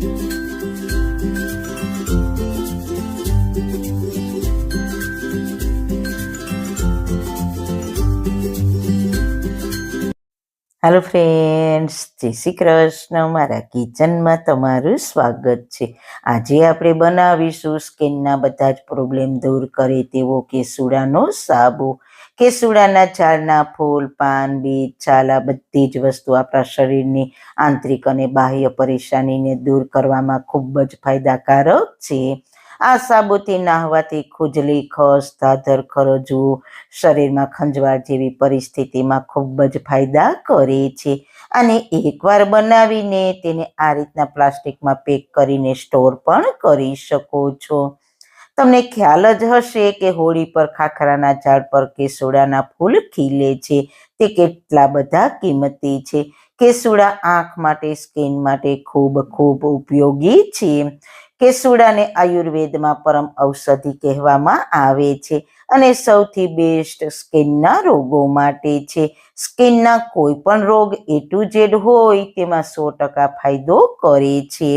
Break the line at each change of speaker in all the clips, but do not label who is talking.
હાલો friends જય શ્રી કૃષ્ણ. મારા કિચનમાં તમારું સ્વાગત છે. આજે આપણે બનાવીશું સ્કિનના બધા જ પ્રોબ્લેમ દૂર કરે તેવો કેસુડાનો સાબુ. કેસુડાના ઝાડના ફૂલ, પાન, બીજ છાલા બધી જ વસ્તુ આપણા શરીરની આંતરિક અને બાહ્ય પરેશાનીને દૂર કરવામાં ખૂબ જ ફાયદાકારક છે. આ સાબુથી નાહવાથી ખુજલી, ખસ, ધાધર ખરજવું શરીરમાં ખંજવાળ જેવી પરિસ્થિતિમાં ખૂબ જ ફાયદા કરે છે. અને એકવાર બનાવીને તેને આ રીતના પ્લાસ્ટિકમાં પેક કરીને સ્ટોર પણ કરી શકો છો. તમને ખ્યાલ જ હશે કે હોળી પર ખાખરાના ઝાડ પર કેસુડાના ફૂલ ખીલે છે. તે કેટલા બધા કિંમતી છે. કેસુડા આંખ માટે, સ્કિન માટે ખૂબ ખૂબ ઉપયોગી છે. કેસુડાને આયુર્વેદમાં પરમ ઔષધિ કહેવામાં આવે છે અને સૌથી બેસ્ટ સ્કિનના રોગો માટે છે. સ્કિનના કોઈ પણ રોગ એ ટુ ઝેડ હોય તેમાં સો ટકા ફાયદો કરે છે.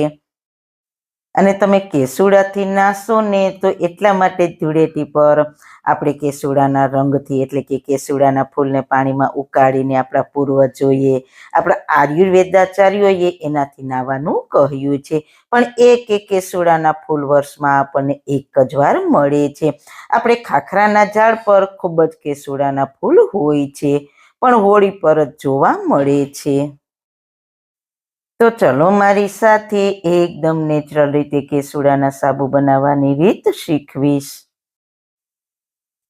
અને તમે કેસુડાથી નાશો ને તો એટલા માટે ધૂળેટી પર આપણે કેસુડાના રંગથી એટલે કે કેસુડાના ફૂલને પાણીમાં ઉકાળીને આપણા પૂર્વજોએ, આપણા આયુર્વેદાચાર્યોએ એનાથી નાવાનું કહ્યું છે. પણ એ એક કેસુડાના ફૂલ વર્ષમાં આપણને એક જ વાર મળે છે. આપણે ખાખરાના ઝાડ પર ખૂબ જ કેસુડાના ફૂલ હોય છે, પણ હોળી પર જોવા મળે છે. તો ચલો મારી સાથે એકદમ નેચરલ રીતે કેસુડાના સાબુ બનાવવાની રીત શીખવીશ.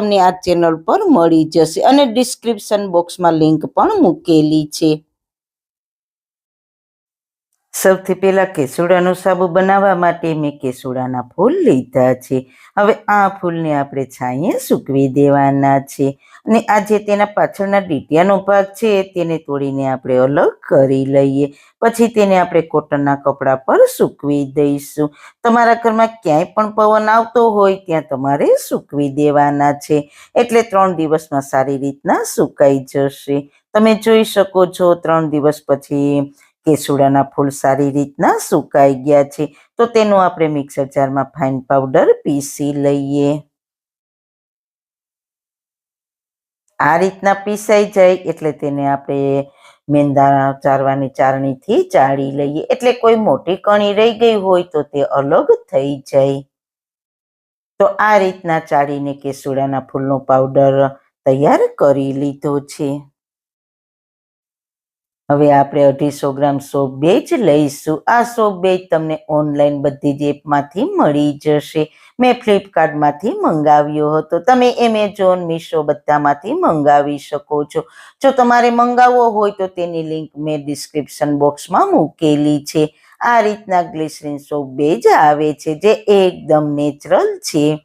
તમને આ ચેનલ પર મળી જશે અને ડિસ્ક્રિપ્શન બોક્સમાં લિંક પણ મૂકેલી છે. સૌથી પહેલા કેસુડાનો સાબુ બનાવવા માટે મેં કેસુડાના ફૂલ લીધા છે. હવે આ ફૂલને આપણે છાંયે સૂકવી દેવાના છે. અને આ જે તેના પાછળના ડીટિયાનો ભાગ છે, તેને તોડીને આપણે અલગ કરી લઈએ. પછી તેને આપણે કોટનના કપડા પર સૂકવી દઈશું. તમારા ઘરમાં ક્યાંય પણ પવન આવતો હોય, ત્યાં તમારે સૂકવી દેવાના છે. એટલે ત્રણ દિવસમાં સારી રીતના સુકાઈ જશે. તમે જોઈ શકો છો, ત્રણ દિવસ પછી કેસુડાના ફૂલ સારી રીતના સુકાઈ ગયા છે. તો તેનો આપણે મિક્સર જારમાં ફાઇન પાવડર પીસી લઈએ. આ રીતના પીસાઈ જાય એટલે તેને આપણે મેંદા ચારવાની ચારણીથી ચાળી લઈએ. એટલે કોઈ મોટી કણી રહી ગઈ હોય તો તે અલગ થઈ જાય. તો આ રીતના ચાળીને કેસુડાના ફૂલનો પાવડર તૈયાર કરી લીધો છે. હવે આપણે અઢીસો ગ્રામ સોપ બેજ લઈશું. આ સોપ બેજ તમને ઓનલાઈન બધી જ એપમાંથી મળી જશે. મેં ફ્લિપકાર્ટમાંથી મંગાવ્યો હતો. તમે એમેઝોન, મીશો બધામાંથી મંગાવી શકો છો. જો તમારે મંગાવવો હોય તો તેની લિંક મેં ડિસ્ક્રિપ્શન બોક્સમાં મૂકેલી છે. આ રીતના ગ્લિસરીન સોપ બેજ આવે છે, જે એકદમ નેચરલ છે.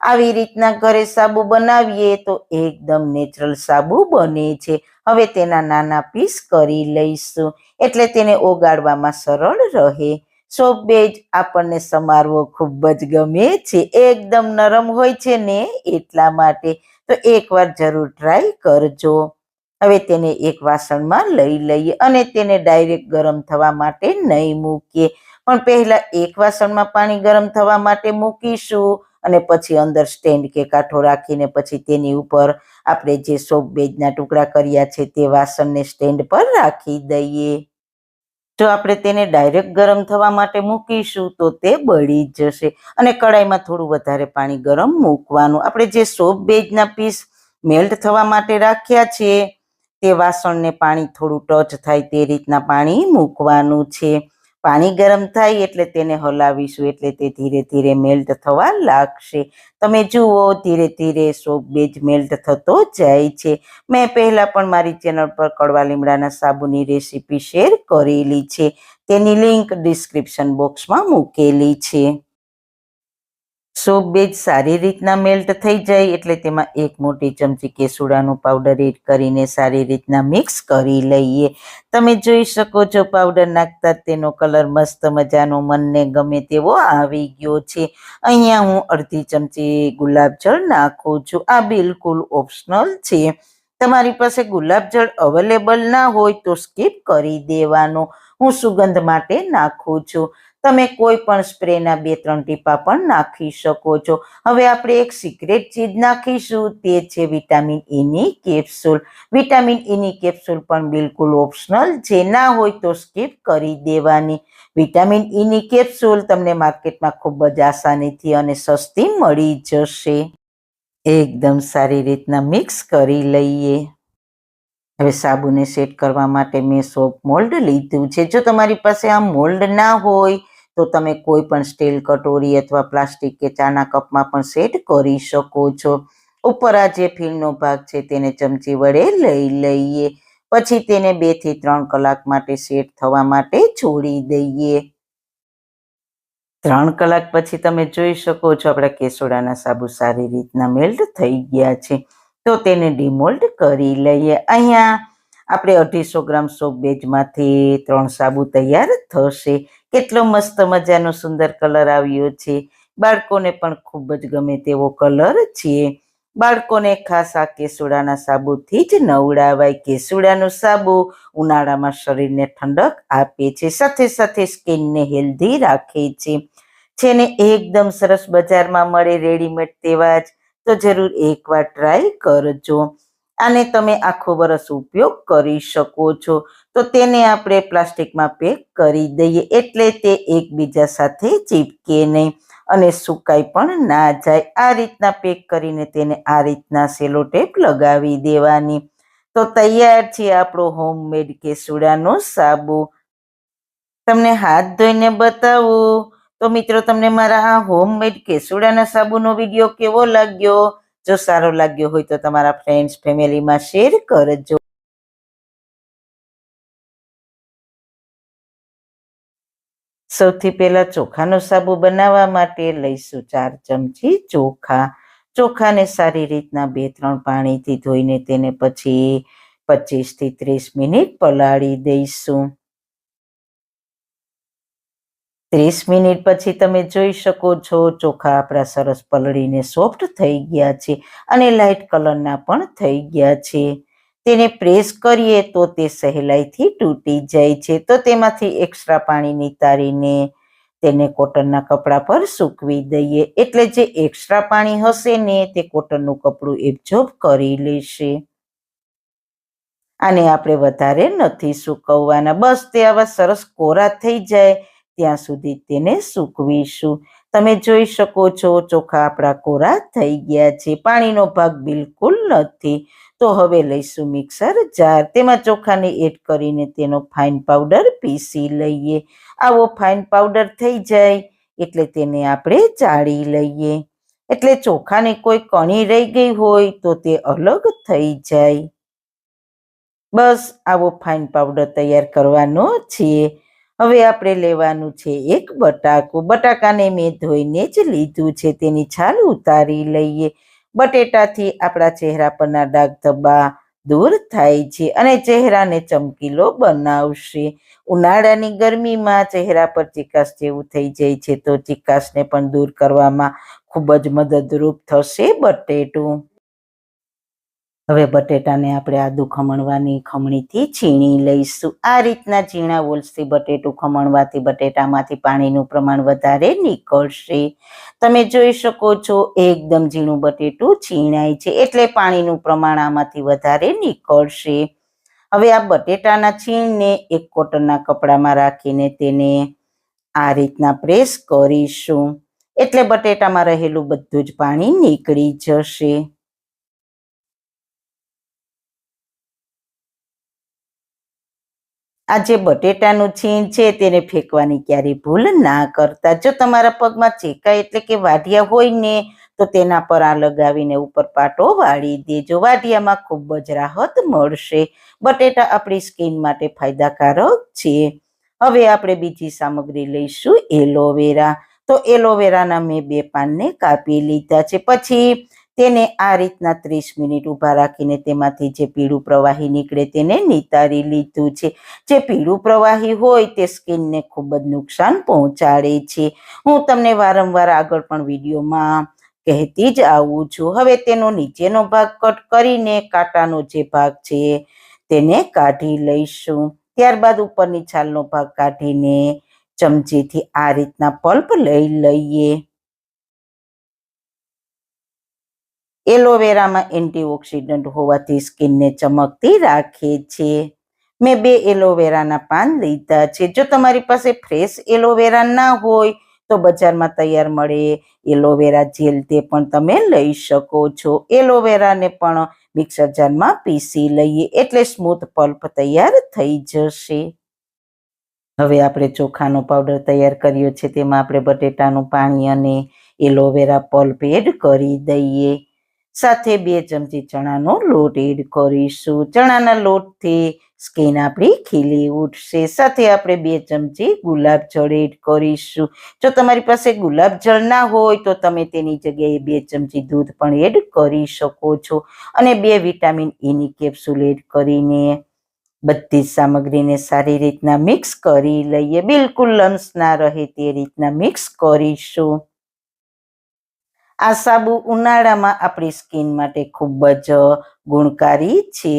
આવી રીતના ઘરે સાબુ બનાવીએ તો એકદમ નેચરલ સાબુ બને છે. હવે તેના નાના પીસ કરી લઈશું. એટલે તેને ઓગાળવામાં સરળ રહે. સોપ આપણને સમારવો ખૂબ જ ગમે છે. એકદમ નરમ હોય છે ને એટલા માટે તો એકવાર જરૂર ટ્રાય કરજો. હવે તેને એક વાસણમાં લઈ લઈએ અને તેને ડાયરેક્ટ ગરમ થવા માટે નહીં મૂકીએ. પણ પહેલાં એક વાસણમાં પાણી ગરમ થવા માટે મૂકીશું અને પછી અંદર સ્ટેન્ડ કે કાંઠો રાખીને પછી તેની ઉપર આપણે જે સોપ બેજના ટુકડા કર્યા છે તે વાસણને સ્ટેન્ડ પર રાખી દઈએ. જો આપણે તેને ડાયરેક્ટ ગરમ થવા માટે મૂકીશું, તો તે બળી જશે. અને કડાઈમાં થોડું વધારે પાણી ગરમ મૂકવાનું. આપણે જે સોપ બેજના પીસ મેલ્ટ થવા માટે રાખ્યા છે, તે વાસણને પાણી થોડું ટચ થાય તે રીતના પાણી મૂકવાનું છે. પાણી ગરમ થાય એટલે તેને હલાવીશું એટલે તે ધીરે ધીરે મેલ્ટ થવા લાગશે. તમે જુઓ, ધીરે ધીરે સોપ બેજ મેલ્ટ થતો જાય છે. મેં પહેલાં પણ મારી ચેનલ પર કડવા લીમડાના સાબુની રેસીપી શેર કરેલી છે. તેની લિંક ડિસ્ક્રિપ્શન બોક્સમાં મૂકેલી છે. સોપ બેજ સારી રીતના મેલ્ટ થઈ જાય એટલે તેમાં એક મોટી ચમચી કેસુડાનું પાવડર એડ કરીને સારી રીતના મિક્સ કરી લઈએ. તમે જોઈ શકો છો પાવડર નાખતા તેનો કલર મસ્ત મજાનો, મનને ગમે તેવો આવી ગયો છે. અહીંયા હું અડધી ચમચી ગુલાબજળ નાખું છું. આ બિલકુલ ઓપ્શનલ છે. તમારી પાસે ગુલાબજળ અવેલેબલ ના હોય તો સ્કીપ કરી દેવાનો. હું સુગંધ માટે નાખું છું. તમે કોઈ પણ સ્પ્રેના બે, ત્રણ ટીપા પણ નાખી શકો છો. હવે આપણે એક સિક્રેટ ચીજ નાખીશું, તે છે વિટામિન ઈની કેપ્સ્યુલ વિટામિન ઈની કેપ્સ્યુલ પણ બિલકુલ ઓપ્શનલ જે ના હોય તો સ્કીપ કરી દેવાની. વિટામિન ઈની કેપ્સ્યુલ તમને માર્કેટમાં ખૂબ જ આસાનીથી અને સસ્તી મળી જશે. એકદમ સારી રીતના મિક્સ કરી લઈએ. હવે સાબુને સેટ કરવા માટે મેં સોપ મોલ્ડ લીધું છે. જો તમારી પાસે આ મોલ્ડ ના હોય તો તમે કોઈ પણ સ્ટીલ કટોરી અથવા પ્લાસ્ટિક કે ચાના કપમાં પણ સેટ કરી શકો છો. ઉપર આ જે ફીણનો ભાગ છે તેને ચમચી વડે લઈ લઈએ. પછી તેને બેથી ત્રણ કલાક માટે સેટ થવા માટે છોડી દઈએ. ત્રણ કલાક પછી તમે જોઈ શકો છો આપણા કેસોડાના સાબુ સારી રીતના મેલ્ટ થઈ ગયા છે. તો તેને ડિમોલ્ડ કરી લઈએ. અહીંયા આપણે અઢીસો ગ્રામ સોપ બેજમાંથી ત્રણ સાબુ તૈયાર થશે. કેટલો મસ્ત મજાનો સુંદર કલર આવ્યો છે. બાળકોને પણ ખૂબ જ ગમે તેવો કલર છે. બાળકોને ખાસ આ કેસુડાના સાબુથી જ નવડાવાય. કેસુડાનું સાબુ ઉનાળામાં શરીરને ઠંડક આપે છે. સાથે સાથે સ્કિનને હેલ્ધી રાખે છે. છે એકદમ સરસ બજારમાં મળે રેડીમેડ તેવા જ. તો જરૂર એકવાર ટ્રાય કરજો. આને તમે આખો વરસ ઉપયોગ કરી શકો છો. તો તેને આપણે પ્લાસ્ટિકમાં પેક કરી દઈએ એટલે તે એકબીજા સાથે ચીપકે નહીં અને સુકાઈ પણ ના જાય. આ રીતના પેક કરીને તેને આ રીતના સેલો ટેપ લગાવી દેવાની. તો તૈયાર છે આપણો હોમમેડ કેસુડાનો સાબુ. તમને હાથ ધોઈને બતાવું. તો મિત્રો, તમને મારા આ હોમમેડ કેસુડાના સાબુનો વીડિયો કેવો લાગ્યો? જો સારો લાગ્યો હોય તો તમારા ફ્રેન્ડ્સ ફેમિલીમાં શેર કરજો. સૌથી પહેલા ચોખાનો સાબુ બનાવવા માટે લઈશું ચાર ચમચી ચોખા. ચોખાને સારી રીતના બે ત્રણ પાણીથી ધોઈને તેને પછી પચીસથી ત્રીસ મિનિટ પલાળી દઈશું. ત્રીસ મિનિટ પછી તમે જોઈ શકો છો ચોખા આપણા સરસ પલળીને સોફ્ટ થઈ ગયા છે અને લાઇટ કલરના પણ થઈ ગયા છે. તેને પ્રેસ કરીએ તો તે સહેલાઈથી તૂટી જાય છે. તો તેમાંથી એક્સ્ટ્રા પાણી નિતારીને તેને કોટનના કપડા પર સૂકવી દઈએ. એટલે જે એક્સ્ટ્રા પાણી હશે ને તે કોટનનું કપડું એબ્ઝોર્બ કરી લેશે. આને આપણે વધારે નથી સૂકવવાના. બસ તે આવા સરસ કોરા થઈ જાય. ત્યાં સુધી તેને સૂકવીશું. તમે જોઈ શકો છો, ચોખા આપણા કોરા થઈ ગયા છે. પાણીનો ભાગ બિલકુલ નથી. તો હવે લઈશું મિક્સર જાર. તેમાં ચોખાને એડ કરીને તેનો ફાઇન પાવડર પીસી લઈએ. આવો ફાઇન પાવડર થઈ જાય એટલે તેને આપણે ચાળી લઈએ. એટલે ચોખાને કોઈ કણી રહી ગઈ હોય તો તે અલગ થઈ જાય. બસ, આવો ફાઇન પાવડર તૈયાર કરવાનો છે. હવે આપણે લેવાનું છે એક બટાકું. બટાકાને મેં ધોઈને જ લીધું છે. તેની છાલ ઉતારી લઈએ. બટેટાથી આપણા ચહેરા પરના ડાઘ ધબ્બા દૂર થાય છે અને ચહેરાને ચમકીલો બનાવશે. ઉનાળાની ગરમીમાં ચહેરા પર ચિકાસ જેવું થઈ જાય છે તો ચિકાસને પણ દૂર કરવામાં ખૂબ જ મદદરૂપ થશે બટેટું. હવે બટેટાને આપણે આદુ ખમણવાની ખમણીથી છીણી લઈશું. આ રીતના ઝીણા વોલ્સથી બટેટું ખમણવાથી બટેટામાંથી પાણીનું પ્રમાણ વધારે નીકળશે. તમે જોઈ શકો છો, એકદમ ઝીણું બટેટું છીણાય છે, એટલે પાણીનું પ્રમાણ આમાંથી વધારે નીકળશે. હવે આ બટેટાના છીણને એક કોટનના કપડામાં રાખીને તેને આ રીતના પ્રેસ કરીશું. એટલે બટેટામાં રહેલું બધું જ પાણી નીકળી જશે. આ જે બટેટાનું છીણ છે, તેને ફેંકવાની ક્યારેય ભૂલ ના કરતા. જો તમારા પગમાં ચેકા એટલે કે વાઢિયા હોય ને, તો તેના પર આ લગાવીને ઉપર પાટો વાળી દેજો. વાઢિયામાં ખૂબ જ રાહત મળશે. બટેટા આપણી સ્કિન માટે ફાયદાકારક છે. હવે આપણે બીજી સામગ્રી લઈશું, એલોવેરા. તો એલોવેરાના મેં બે પાનને કાપી લીધા છે. પછી તેને આ રીતના ત્રીસ મિનિટ ઊભા રાખીને તેમાંથી જે પીળું પ્રવાહી નીકળે તેને નિતારી લીધું છે. જે પીળું પ્રવાહી હોય તે સ્કિનને ખૂબ જ નુકસાન પહોંચાડે છે. હું તમને વારંવાર આગળ પણ વિડીયોમાં કહેતી જ આવું છું. હવે તેનો નીચેનો ભાગ કટ કરીને કાંટાનો જે ભાગ છે તેને કાઢી લઈશું. ત્યારબાદ ઉપરની છાલનો ભાગ કાઢીને ચમચીથી આ રીતના પલ્પ લઈ લઈએ. એલોવેરામાં એન્ટીઓક્સિડન્ટ હોવાથી સ્કિનને ચમકતી રાખે છે. મેં બે એલોવેરાના પાન લીધા છે. જો તમારી પાસે ફ્રેશ એલોવેરા ના હોય, તો બજારમાં તૈયાર મળે એલોવેરા જેલ તે પણ તમે લઈ શકો છો. એલોવેરાને પણ મિક્સર જારમાં પીસી લઈએ એટલે સ્મૂથ પલ્પ તૈયાર થઈ જશે. હવે આપણે ચોખાનો પાવડર તૈયાર કર્યો છે. તેમાં આપણે બટેટાનું પાણી અને એલોવેરા પલ્પ એડ કરી દઈએ. સાથે બે ચમચી ચણાનો લોટ એડ કરીશું. ચણાના લોટથી સ્કિન આપણી ખીલી ઉઠશે. સાથે આપણે બે ચમચી ગુલાબ જળ એડ કરીશું. જો તમારી પાસે ગુલાબ જળ ના હોય તો તમે તેની જગ્યાએ બે ચમચી દૂધ પણ એડ કરી શકો છો. અને બે વિટામિન એની કેપ્સ્યુલ એડ કરીને બધી જ સામગ્રીને સારી રીતના મિક્સ કરી લઈએ. બિલકુલ લમ્સ ના રહે તે રીતના મિક્સ કરીશું. આ સાબુ ઉનાળામાં આપણી સ્કિન માટે ખૂબ જ ગુણકારી છે.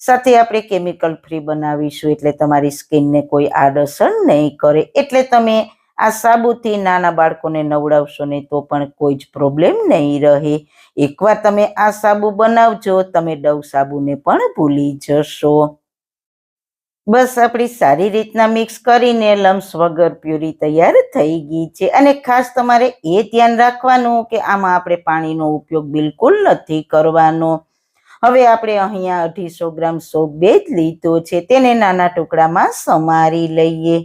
સાથે આપણે કેમિકલ ફ્રી બનાવીશું એટલે તમારી સ્કિનને કોઈ આડઅસર નહીં કરે. એટલે તમે આ સાબુથી નાના બાળકોને નવડાવશો ને તો પણ કોઈ જ પ્રોબ્લેમ નહીં રહે. એકવાર તમે આ સાબુ બનાવજો, તમે ડવ સાબુને પણ ભૂલી જશો. બસ આપણી સારી રીતના મિક્સ કરીને લમ્સ વગર પ્યુરી તૈયાર થઈ ગઈ છે. અને ખાસ તમારે એ ધ્યાન રાખવાનું કે આમાં આપણે પાણીનો ઉપયોગ બિલકુલ નથી કરવાનો. હવે આપણે અહીંયા અઢીસો ગ્રામ સોપ બેજ લીધો છે. તેને નાના ટુકડામાં સમારી લઈએ.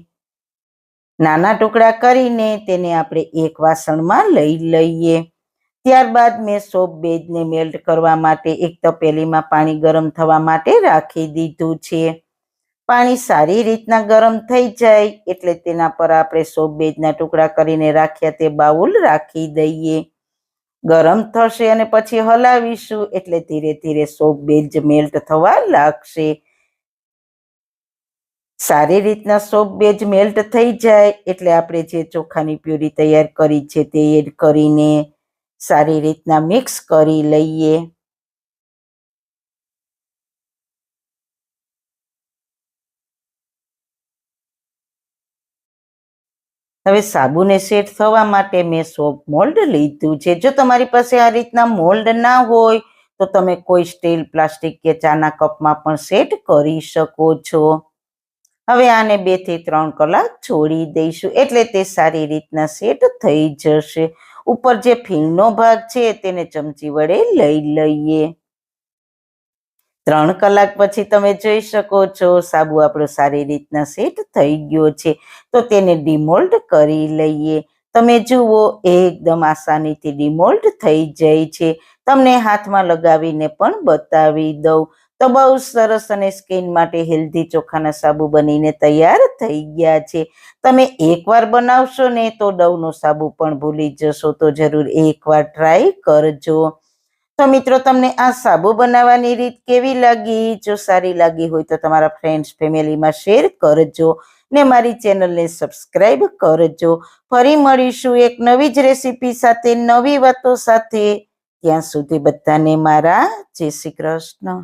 નાના ટુકડા કરીને તેને આપણે એક વાસણમાં લઈ લઈએ. ત્યારબાદ મેં સોપ બેજને મેલ્ટ કરવા માટે એક તપેલીમાં પાણી ગરમ થવા માટે રાખી દીધું છે. પાણી સારી રીતના ગરમ થઈ જાય એટલે તેના પર આપણે સોબેજના ટુકડા કરીને રાખ્યા તે બાઉલ રાખી દઈએ. ગરમ થશે અને પછી હલાવીશું એટલે ધીરે ધીરે સોબેજ મેલ્ટ થવા લાગશે. સારી રીતના સોબેજ મેલ્ટ થઈ જાય એટલે આપણે જે ચોખાની પ્યુરી તૈયાર કરી છે તે એડ કરીને સારી રીતના મિક્સ કરી લઈએ. હવે સાબુને સેટ થવા માટે મેં સોપ મોલ્ડ લીધું છે. જો તમારી પાસે આ રીતના મોલ્ડ ના હોય, તો તમે કોઈ સ્ટીલ, પ્લાસ્ટિક કે ચાના કપમાં પણ સેટ કરી શકો છો. હવે આને બેથી ત્રણ કલાક છોડી દઈશું, એટલે તે સારી રીતના સેટ થઈ જશે. ઉપર જે ફીણનો ભાગ છે, તેને ચમચી વડે લઈ લઈએ. ત્રણ કલાક પછી તમે જોઈ શકો છો, સાબુ આપણો સારી રીતના સેટ થઈ ગયો છે. તો તેને ડિમોલ્ડ કરી લઈએ. તમે જુઓ એકદમ આસાનીથી ડિમોલ્ડ થઈ જાય છે. તમને હાથમાં લગાવીને પણ બતાવી દઉં. તો બહુ સરસ અને સ્કિન માટે હેલ્ધી ચોખાના સાબુ બનીને તૈયાર થઈ ગયા છે. તમે એકવાર બનાવશો ને તો ડવનો સાબુ પણ ભૂલી જશો, તો જરૂર એકવાર ટ્રાય કરજો. તો મિત્રો, તમને આ સાબુ બનાવવાની રીત કેવી લાગી? જો સારી લાગી હોય તો તમારા ફ્રેન્ડ્સ ફેમિલીમાં શેર કરજો ને મારી ચેનલને સબસ્ક્રાઈબ કરજો. ફરી મળીશું એક નવી જ રેસીપી સાથે, નવી વાતો સાથે. ત્યાં સુધી બધાને મારા જય શ્રી કૃષ્ણ.